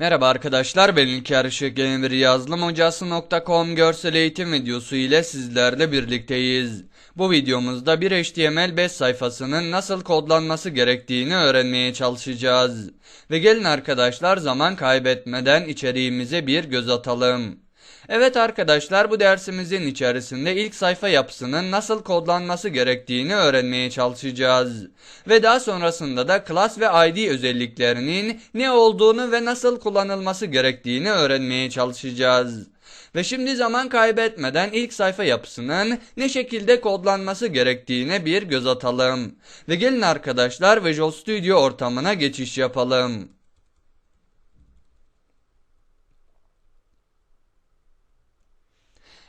Merhaba arkadaşlar ben İlker Işık Gamer yazılımhocası.com görsel eğitim videosu ile sizlerle birlikteyiz. Bu videomuzda bir HTML5 sayfasının nasıl kodlanması gerektiğini öğrenmeye çalışacağız. Ve gelin arkadaşlar zaman kaybetmeden içeriğimize bir göz atalım. Evet arkadaşlar bu dersimizin içerisinde ilk sayfa yapısının nasıl kodlanması gerektiğini öğrenmeye çalışacağız. Ve daha sonrasında da class ve id özelliklerinin ne olduğunu ve nasıl kullanılması gerektiğini öğrenmeye çalışacağız. Ve şimdi zaman kaybetmeden ilk sayfa yapısının ne şekilde kodlanması gerektiğine bir göz atalım. Ve gelin arkadaşlar Visual Studio ortamına geçiş yapalım.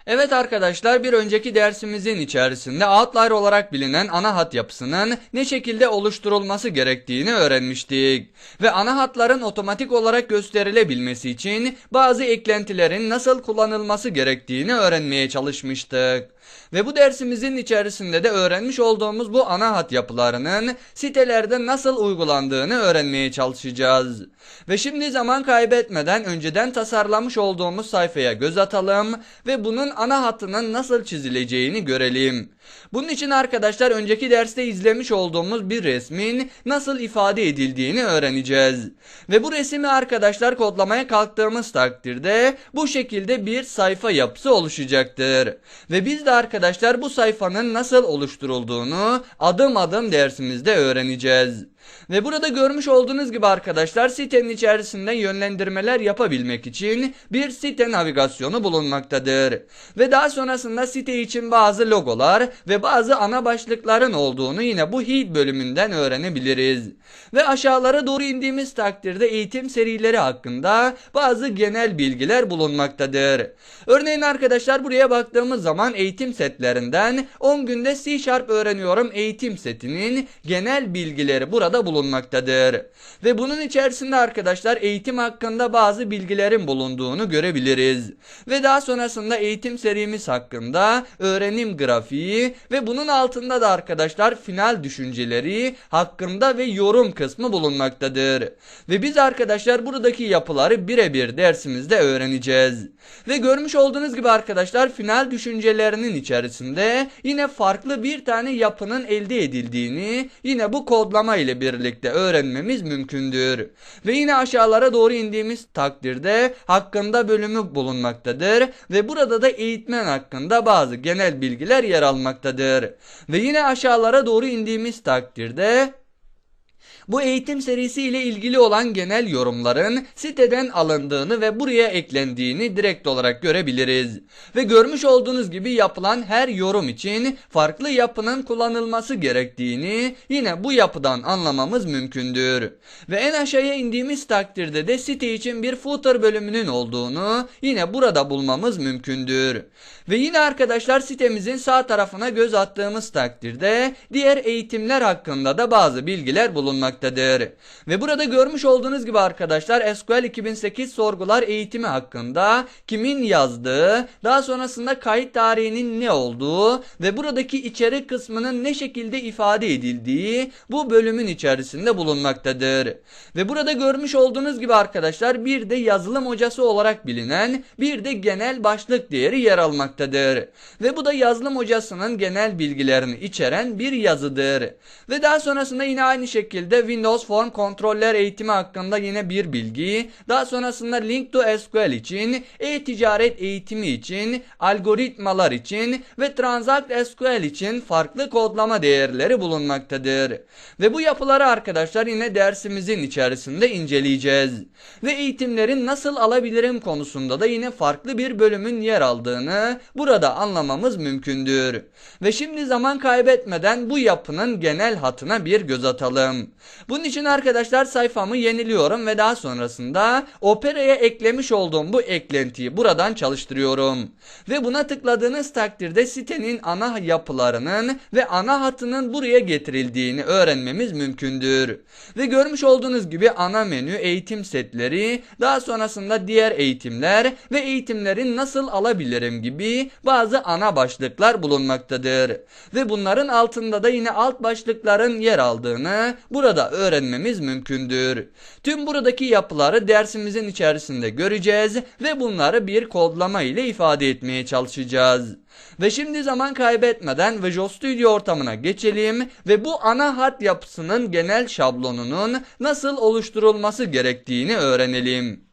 Evet arkadaşlar bir önceki dersimizin içerisinde outlier olarak bilinen ana hat yapısının ne şekilde oluşturulması gerektiğini öğrenmiştik. Ve ana hatların otomatik olarak gösterilebilmesi için bazı eklentilerin nasıl kullanılması gerektiğini öğrenmeye çalışmıştık. Ve bu dersimizin içerisinde de öğrenmiş olduğumuz bu ana hat yapılarının sitelerde nasıl uygulandığını öğrenmeye çalışacağız. Ve şimdi zaman kaybetmeden önceden tasarlamış olduğumuz sayfaya göz atalım ve bunun ana hattının nasıl çizileceğini görelim. Bunun için arkadaşlar önceki derste izlemiş olduğumuz bir resmin nasıl ifade edildiğini öğreneceğiz. Ve bu resmi arkadaşlar kodlamaya kalktığımız takdirde bu şekilde bir sayfa yapısı oluşacaktır. Ve biz de arkadaşlar bu sayfanın nasıl oluşturulduğunu adım adım dersimizde öğreneceğiz. Ve burada görmüş olduğunuz gibi arkadaşlar sitenin içerisinde yönlendirmeler yapabilmek için bir site navigasyonu bulunmaktadır. Ve daha sonrasında site için bazı logolar ve bazı ana başlıkların olduğunu yine bu heat bölümünden öğrenebiliriz. Ve aşağılara doğru indiğimiz takdirde eğitim serileri hakkında bazı genel bilgiler bulunmaktadır. Örneğin arkadaşlar buraya baktığımız zaman eğitim setlerinden 10 günde C Sharp öğreniyorum eğitim setinin genel bilgileri burada bulunmaktadır. Ve bunun içerisinde arkadaşlar eğitim hakkında bazı bilgilerin bulunduğunu görebiliriz. Ve daha sonrasında eğitim serimiz hakkında öğrenim grafiği ve bunun altında da arkadaşlar final düşünceleri hakkında ve yorum kısmı bulunmaktadır. Ve biz arkadaşlar buradaki yapıları birebir dersimizde öğreneceğiz. Ve görmüş olduğunuz gibi arkadaşlar final düşüncelerinin içerisinde yine farklı bir tane yapının elde edildiğini yine bu kodlama ile birlikte öğrenmemiz mümkündür. Ve yine aşağılara doğru indiğimiz takdirde hakkında bölümü bulunmaktadır ve burada da eğitmen hakkında bazı genel bilgiler yer almaktadır. Ve yine aşağılara doğru indiğimiz takdirde bu eğitim serisi ile ilgili olan genel yorumların siteden alındığını ve buraya eklendiğini direkt olarak görebiliriz. Ve görmüş olduğunuz gibi yapılan her yorum için farklı yapının kullanılması gerektiğini yine bu yapıdan anlamamız mümkündür. Ve en aşağıya indiğimiz takdirde de site için bir footer bölümünün olduğunu yine burada bulmamız mümkündür. Ve yine arkadaşlar sitemizin sağ tarafına göz attığımız takdirde diğer eğitimler hakkında da bazı bilgiler bulunmaktadır. Ve burada görmüş olduğunuz gibi arkadaşlar SQL 2008 sorgular eğitimi hakkında kimin yazdığı, daha sonrasında kayıt tarihinin ne olduğu ve buradaki içerik kısmının ne şekilde ifade edildiği bu bölümün içerisinde bulunmaktadır. Ve burada görmüş olduğunuz gibi arkadaşlar bir de yazılım hocası olarak bilinen bir de genel başlık değeri yer almaktadır. Ve bu da yazılım hocasının genel bilgilerini içeren bir yazıdır. Ve daha sonrasında yine aynı şekilde Windows Form kontroller eğitimi hakkında yine bir bilgi. Daha sonrasında Link to SQL için, e-ticaret eğitimi için, algoritmalar için ve Transact SQL için farklı kodlama değerleri bulunmaktadır. Ve bu yapıları arkadaşlar yine dersimizin içerisinde inceleyeceğiz. Ve eğitimlerin nasıl alabilirim konusunda da yine farklı bir bölümün yer aldığını burada anlamamız mümkündür. Ve şimdi zaman kaybetmeden bu yapının genel hatına bir göz atalım. Bunun için arkadaşlar sayfamı yeniliyorum ve daha sonrasında Opera'ya eklemiş olduğum bu eklentiyi buradan çalıştırıyorum. Ve buna tıkladığınız takdirde sitenin ana yapılarının ve ana hatının buraya getirildiğini öğrenmemiz mümkündür. Ve görmüş olduğunuz gibi ana menü, eğitim setleri, daha sonrasında diğer eğitimler ve eğitimlerin nasıl alabilirim gibi bazı ana başlıklar bulunmaktadır. Ve bunların altında da yine alt başlıkların yer aldığını burada da öğrenmemiz mümkündür. Tüm buradaki yapıları dersimizin içerisinde göreceğiz ve bunları bir kodlama ile ifade etmeye çalışacağız. Ve şimdi zaman kaybetmeden Visual Studio ortamına geçelim ve bu ana hat yapısının genel şablonunun nasıl oluşturulması gerektiğini öğrenelim.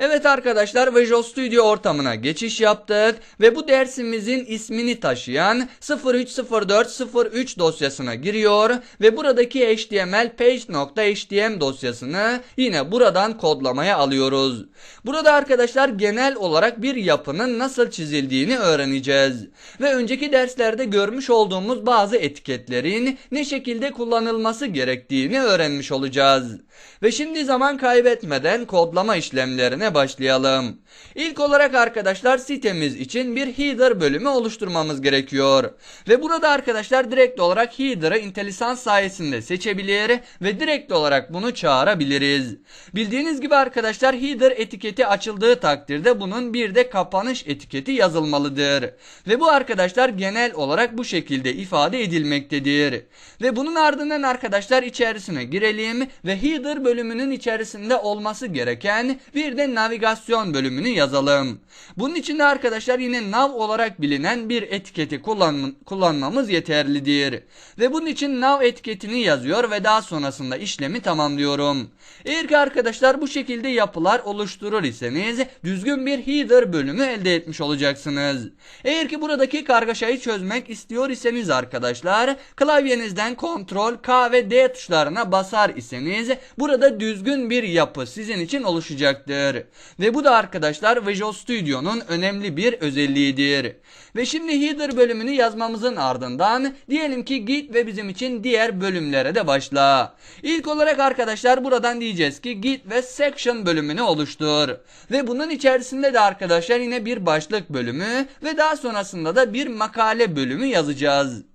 Evet arkadaşlar Visual Studio ortamına geçiş yaptık ve bu dersimizin ismini taşıyan 030403 dosyasına giriyor ve buradaki HTML page.htm dosyasını yine buradan kodlamaya alıyoruz. Burada arkadaşlar genel olarak bir yapının nasıl çizildiğini öğreneceğiz. Ve önceki derslerde görmüş olduğumuz bazı etiketlerin ne şekilde kullanılması gerektiğini öğrenmiş olacağız. Ve şimdi zaman kaybetmeden kodlama işlemlerine başlayalım. İlk olarak arkadaşlar sitemiz için bir header bölümü oluşturmamız gerekiyor. Ve burada arkadaşlar direkt olarak header'ı IntelliSense sayesinde seçebilir ve direkt olarak bunu çağırabiliriz. Bildiğiniz gibi arkadaşlar header etiketi açıldığı takdirde bunun bir de kapanış etiketi yazılmalıdır. Ve bu arkadaşlar genel olarak bu şekilde ifade edilmektedir. Ve bunun ardından arkadaşlar içerisine girelim ve header bölümünün içerisinde olması gereken bir de navigasyon bölümünü yazalım. Bunun için de arkadaşlar yine nav olarak bilinen bir etiketi kullan kullanmamız yeterlidir. Ve bunun için nav etiketini yazıyor ve daha sonrasında işlemi tamamlıyorum. Eğer ki arkadaşlar bu şekilde yapılar oluşturur iseniz düzgün bir header bölümü elde etmiş olacaksınız. Eğer ki buradaki kargaşayı çözmek istiyor iseniz arkadaşlar klavyenizden Ctrl, K ve D tuşlarına basar iseniz burada düzgün bir yapı sizin için oluşacaktır. Ve bu da arkadaşlar Visual Studio'nun önemli bir özelliğidir. Ve şimdi header bölümünü yazmamızın ardından diyelim ki git ve bizim için diğer bölümlere de başla. İlk olarak arkadaşlar buradan diyeceğiz ki git ve section bölümünü oluştur. Ve bunun içerisinde de arkadaşlar yine bir başlık bölümü ve daha sonrasında da bir makale bölümü yazacağız.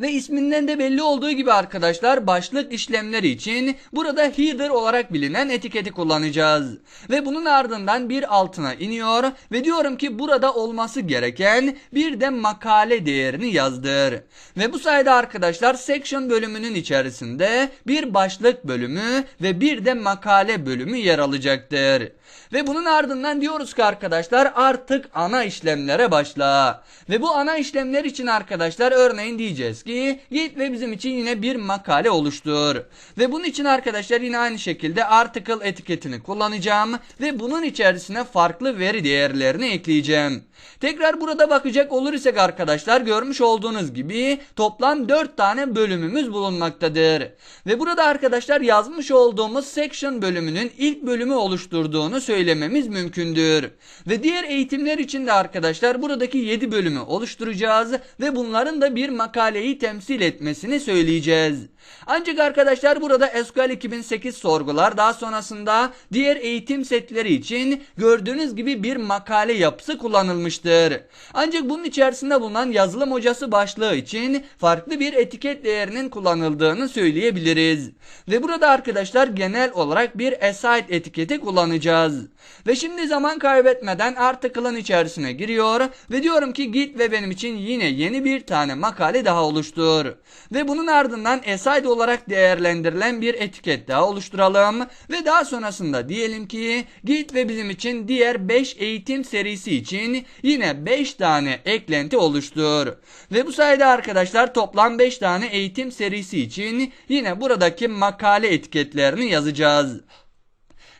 Ve isminden de belli olduğu gibi arkadaşlar başlık işlemleri için burada header olarak bilinen etiketi kullanacağız. Ve bunun ardından bir altına iniyor ve diyorum ki burada olması gereken bir de makale değerini yazdır. Ve bu sayede arkadaşlar section bölümünün içerisinde bir başlık bölümü ve bir de makale bölümü yer alacaktır. Ve bunun ardından diyoruz ki arkadaşlar artık ana işlemlere başla. Ve bu ana işlemler için arkadaşlar örneğin diyeceğiz ki git ve bizim için yine bir makale oluştur. Ve bunun için arkadaşlar yine aynı şekilde article etiketini kullanacağım ve bunun içerisine farklı veri değerlerini ekleyeceğim. Tekrar burada bakacak olur isek arkadaşlar görmüş olduğunuz gibi toplam 4 tane bölümümüz bulunmaktadır. Ve burada arkadaşlar yazmış olduğumuz section bölümünün ilk bölümü oluşturduğunu söylememiz mümkündür. Ve diğer eğitimler için de arkadaşlar buradaki 7 bölümü oluşturacağız ve bunların da bir makaleyi temsil etmesini söyleyeceğiz. Ancak arkadaşlar burada SQL 2008 sorgular daha sonrasında diğer eğitim setleri için gördüğünüz gibi bir makale yapısı kullanılmıştır. Ancak bunun içerisinde bulunan yazılım hocası başlığı için farklı bir etiket değerinin kullanıldığını söyleyebiliriz. Ve burada arkadaşlar genel olarak bir aside etiketi kullanacağız. Ve şimdi zaman kaybetmeden article'ın içerisine giriyor ve diyorum ki git ve benim için yine yeni bir tane makale daha oluştur. Ve bunun ardından aside olarak değerlendirilen bir etiket daha oluşturalım ve daha sonrasında diyelim ki git ve bizim için diğer 5 eğitim serisi için yine 5 tane eklenti oluştur. Ve bu sayede arkadaşlar toplam 5 tane eğitim serisi için yine buradaki makale etiketlerini yazacağız.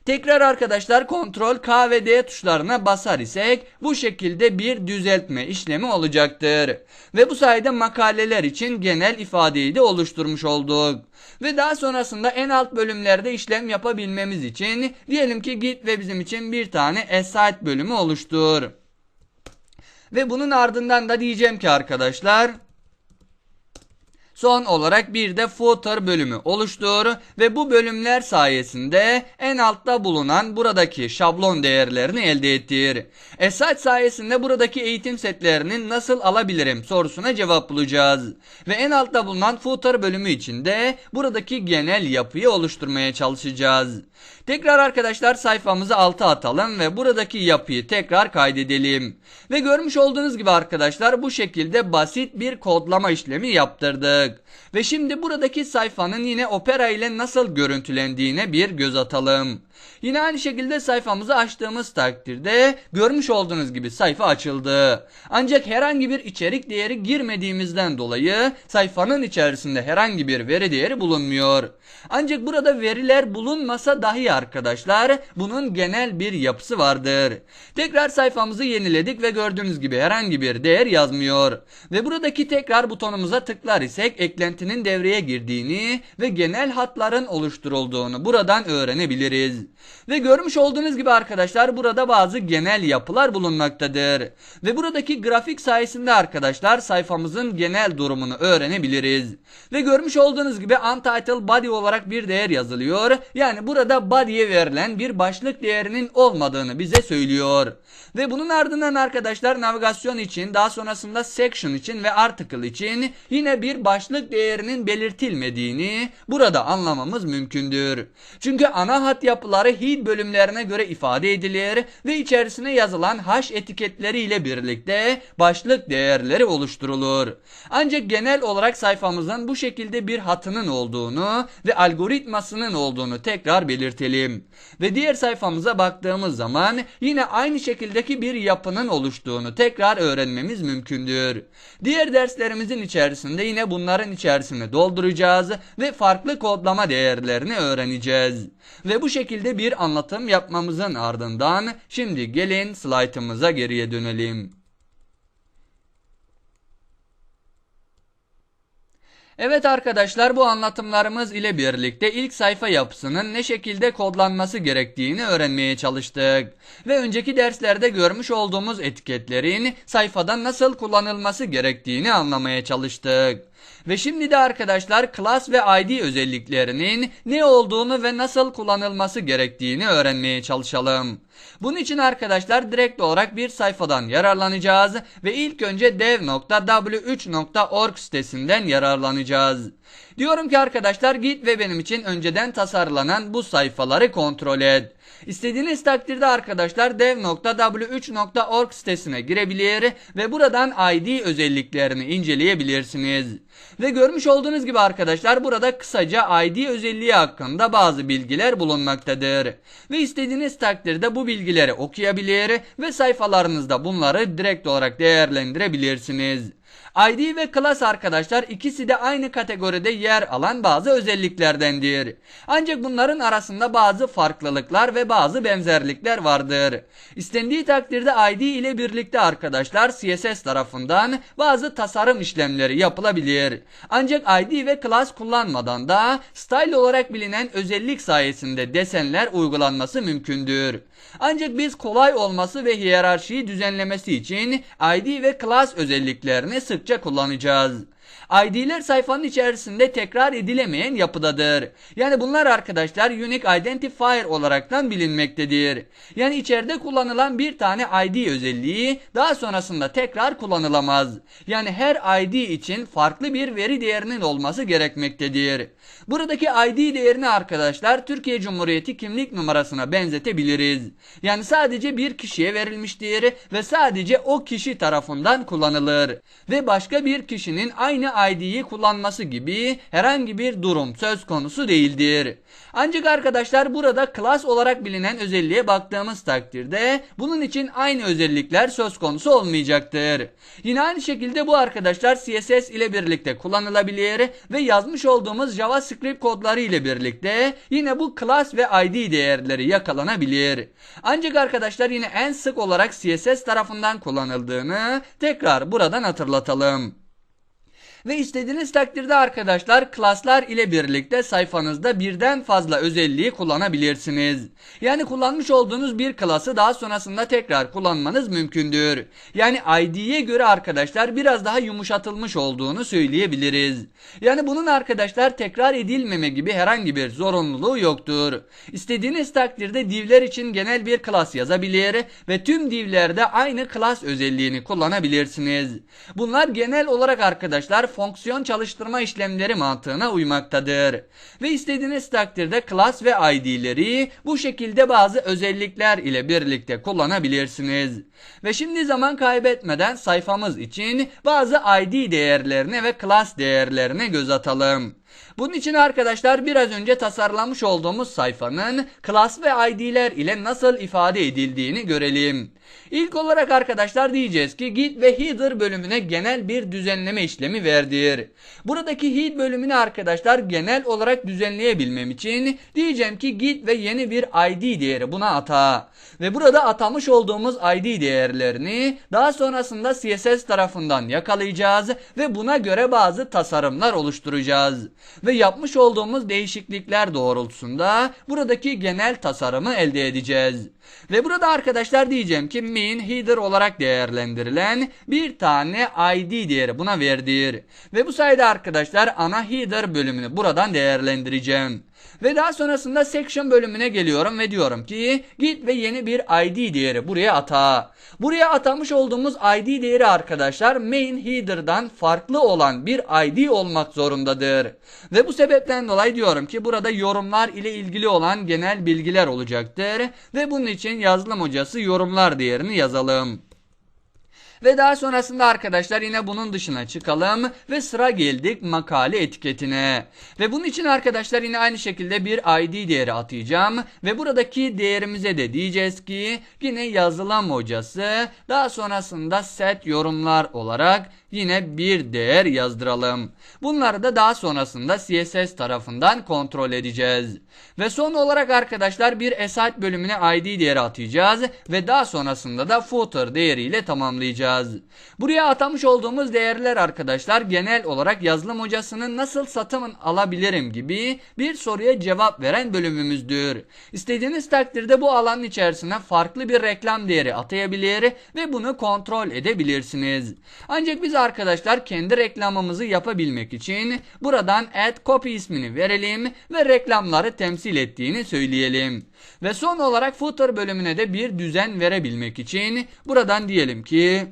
Tekrar arkadaşlar Ctrl K ve D tuşlarına basar isek bu şekilde bir düzeltme işlemi olacaktır. Ve bu sayede makaleler için genel ifadeyi de oluşturmuş olduk. Ve daha sonrasında en alt bölümlerde işlem yapabilmemiz için diyelim ki git ve bizim için bir tane aside bölümü oluştur. Ve bunun ardından da diyeceğim ki arkadaşlar Son olarak bir de footer bölümü oluştur ve bu bölümler sayesinde en altta bulunan buradaki şablon değerlerini elde ettir. Esat sayesinde buradaki eğitim setlerini nasıl alabilirim sorusuna cevap bulacağız. Ve en altta bulunan footer bölümü içinde buradaki genel yapıyı oluşturmaya çalışacağız. Tekrar arkadaşlar sayfamızı alta atalım ve buradaki yapıyı tekrar kaydedelim. Ve görmüş olduğunuz gibi arkadaşlar bu şekilde basit bir kodlama işlemi yaptırdık. Ve şimdi buradaki sayfanın yine Opera ile nasıl görüntülendiğine bir göz atalım. Yine aynı şekilde sayfamızı açtığımız takdirde görmüş olduğunuz gibi sayfa açıldı. Ancak herhangi bir içerik değeri girmediğimizden dolayı sayfanın içerisinde herhangi bir veri değeri bulunmuyor. Ancak burada veriler bulunmasa dahi arkadaşlar bunun genel bir yapısı vardır. Tekrar sayfamızı yeniledik ve gördüğünüz gibi herhangi bir değer yazmıyor. Ve buradaki tekrar butonumuza tıklar isek eklentinin devreye girdiğini ve genel hatların oluşturulduğunu buradan öğrenebiliriz. Ve görmüş olduğunuz gibi arkadaşlar burada bazı genel yapılar bulunmaktadır. Ve buradaki grafik sayesinde arkadaşlar sayfamızın genel durumunu öğrenebiliriz. Ve görmüş olduğunuz gibi untitled body olarak bir değer yazılıyor. Yani burada body'ye verilen bir başlık değerinin olmadığını bize söylüyor. Ve bunun ardından arkadaşlar navigasyon için daha sonrasında section için ve article için yine bir başlık değerinin belirtilmediğini burada anlamamız mümkündür. Çünkü ana hat yapıları head bölümlerine göre ifade edilir ve içerisine yazılan hash etiketleri ile birlikte başlık değerleri oluşturulur. Ancak genel olarak sayfamızın bu şekilde bir hatının olduğunu ve algoritmasının olduğunu tekrar belirtelim. Ve diğer sayfamıza baktığımız zaman yine aynı şekildeki bir yapının oluştuğunu tekrar öğrenmemiz mümkündür. Diğer derslerimizin içerisinde yine bunların içerisine dolduracağız ve farklı kodlama değerlerini öğreneceğiz. Ve bu şekilde bir anlatım yapmamızın ardından şimdi gelin slaytımıza geriye dönelim. Evet arkadaşlar bu anlatımlarımız ile birlikte ilk sayfa yapısının ne şekilde kodlanması gerektiğini öğrenmeye çalıştık. Ve önceki derslerde görmüş olduğumuz etiketlerin sayfada nasıl kullanılması gerektiğini anlamaya çalıştık. Ve şimdi de arkadaşlar class ve id özelliklerinin ne olduğunu ve nasıl kullanılması gerektiğini öğrenmeye çalışalım. Bunun için arkadaşlar direkt olarak bir sayfadan yararlanacağız ve ilk önce dev.w3.org sitesinden yararlanacağız. Diyorum ki arkadaşlar git ve benim için önceden tasarlanan bu sayfaları kontrol et. İstediğiniz takdirde arkadaşlar dev.w3.org sitesine girebilir ve buradan ID özelliklerini inceleyebilirsiniz. Ve görmüş olduğunuz gibi arkadaşlar burada kısaca ID özelliği hakkında bazı bilgiler bulunmaktadır. Ve istediğiniz takdirde bu bilgileri okuyabilir ve sayfalarınızda bunları direkt olarak değerlendirebilirsiniz. ID ve class arkadaşlar ikisi de aynı kategoride yer alan bazı özelliklerdendir. Ancak bunların arasında bazı farklılıklar ve bazı benzerlikler vardır. İstendiği takdirde ID ile birlikte arkadaşlar CSS tarafından bazı tasarım işlemleri yapılabilir. Ancak ID ve class kullanmadan da style olarak bilinen özellik sayesinde desenler uygulanması mümkündür. Ancak biz kolay olması ve hiyerarşiyi düzenlemesi için ID ve class özelliklerini sıkça kullanacağız. ID'ler sayfanın içerisinde tekrar edilemeyen yapıdadır. Yani bunlar arkadaşlar Unique Identifier olaraktan bilinmektedir. Yani içeride kullanılan bir tane ID özelliği daha sonrasında tekrar kullanılamaz. Yani her ID için farklı bir veri değerinin olması gerekmektedir. Buradaki ID değerini arkadaşlar Türkiye Cumhuriyeti kimlik numarasına benzetebiliriz. Yani sadece bir kişiye verilmiştir ve sadece o kişi tarafından kullanılır. Ve başka bir kişinin aynı ID'yi kullanması gibi herhangi bir durum söz konusu değildir. Ancak arkadaşlar burada class olarak bilinen özelliğe baktığımız takdirde bunun için aynı özellikler söz konusu olmayacaktır. Yine aynı şekilde bu arkadaşlar CSS ile birlikte kullanılabilir ve yazmış olduğumuz JavaScript kodları ile birlikte yine bu class ve ID değerleri yakalanabilir. Ancak arkadaşlar yine en sık olarak CSS tarafından kullanıldığını tekrar buradan hatırlatalım. Ve istediğiniz takdirde arkadaşlar klaslar ile birlikte sayfanızda birden fazla özelliği kullanabilirsiniz. Yani kullanmış olduğunuz bir klası daha sonrasında tekrar kullanmanız mümkündür. Yani ID'ye göre arkadaşlar biraz daha yumuşatılmış olduğunu söyleyebiliriz. Yani bunun arkadaşlar tekrar edilmeme gibi herhangi bir zorunluluğu yoktur. İstediğiniz takdirde divler için genel bir klas yazabilir ve tüm divlerde aynı klas özelliğini kullanabilirsiniz. Bunlar genel olarak arkadaşlar fonksiyon çalıştırma işlemleri mantığına uymaktadır. Ve istediğiniz takdirde klas ve ID'leri bu şekilde bazı özellikler ile birlikte kullanabilirsiniz. Ve şimdi zaman kaybetmeden sayfamız için bazı ID değerlerine ve klas değerlerine göz atalım. Bunun için arkadaşlar biraz önce tasarlamış olduğumuz sayfanın klas ve ID'ler ile nasıl ifade edildiğini görelim. İlk olarak arkadaşlar diyeceğiz ki git ve header bölümüne genel bir düzenleme işlemi verdir. Buradaki head bölümünü arkadaşlar genel olarak düzenleyebilmem için diyeceğim ki git ve yeni bir ID değeri buna ata. Ve burada atamış olduğumuz ID değerlerini daha sonrasında CSS tarafından yakalayacağız ve buna göre bazı tasarımlar oluşturacağız. Ve yapmış olduğumuz değişiklikler doğrultusunda buradaki genel tasarımı elde edeceğiz. Ve burada arkadaşlar diyeceğim ki min header olarak değerlendirilen bir tane ID değeri buna verdir. Ve bu sayede arkadaşlar ana header bölümünü buradan değerlendireceğim. Ve daha sonrasında section bölümüne geliyorum ve diyorum ki git ve yeni bir ID değeri buraya ata. Buraya atamış olduğumuz ID değeri arkadaşlar main header'dan farklı olan bir ID olmak zorundadır. Ve bu sebepten dolayı diyorum ki burada yorumlar ile ilgili olan genel bilgiler olacaktır. Ve bunun için yazılım hocası yorumlar değerini yazalım. Ve daha sonrasında arkadaşlar yine bunun dışına çıkalım ve sıra geldik makale etiketine. Ve bunun için arkadaşlar yine aynı şekilde bir ID değeri atayacağım ve buradaki değerimize de diyeceğiz ki yine yazılım hocası daha sonrasında set yorumlar olarak yine bir değer yazdıralım. Bunları da daha sonrasında CSS tarafından kontrol edeceğiz. Ve son olarak arkadaşlar bir aside bölümüne ID değeri atacağız ve daha sonrasında da footer değeriyle tamamlayacağız. Buraya atamış olduğumuz değerler arkadaşlar genel olarak yazılım hocasının nasıl satın alabilirim gibi bir soruya cevap veren bölümümüzdür. İstediğiniz takdirde bu alanın içerisine farklı bir reklam değeri atayabilir ve bunu kontrol edebilirsiniz. Ancak biz arkadaşlar kendi reklamımızı yapabilmek için buradan add copy ismini verelim ve reklamları temsil ettiğini söyleyelim. Ve son olarak footer bölümüne de bir düzen verebilmek için buradan diyelim ki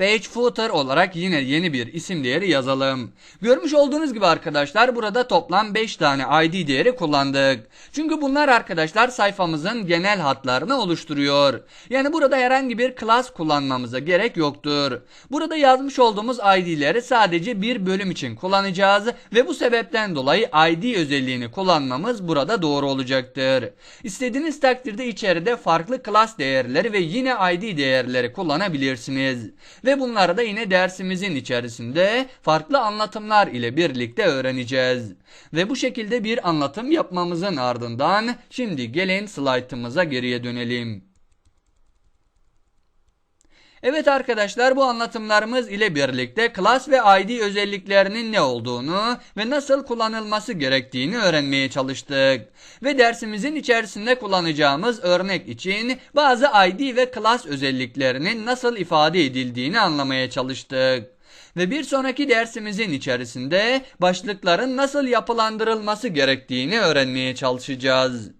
Page footer olarak yine yeni bir isim değeri yazalım. Görmüş olduğunuz gibi arkadaşlar burada toplam 5 tane ID değeri kullandık. Çünkü bunlar arkadaşlar sayfamızın genel hatlarını oluşturuyor. Yani burada herhangi bir class kullanmamıza gerek yoktur. Burada yazmış olduğumuz ID'leri sadece bir bölüm için kullanacağız ve bu sebepten dolayı ID özelliğini kullanmamız burada doğru olacaktır. İstediğiniz takdirde içeride farklı class değerleri ve yine ID değerleri kullanabilirsiniz. Ve ve bunları da yine dersimizin içerisinde farklı anlatımlar ile birlikte öğreneceğiz. Ve bu şekilde bir anlatım yapmamızın ardından şimdi gelin slaytımıza geriye dönelim. Evet arkadaşlar bu anlatımlarımız ile birlikte class ve ID özelliklerinin ne olduğunu ve nasıl kullanılması gerektiğini öğrenmeye çalıştık. Ve dersimizin içerisinde kullanacağımız örnek için bazı ID ve class özelliklerinin nasıl ifade edildiğini anlamaya çalıştık. Ve bir sonraki dersimizin içerisinde başlıkların nasıl yapılandırılması gerektiğini öğrenmeye çalışacağız.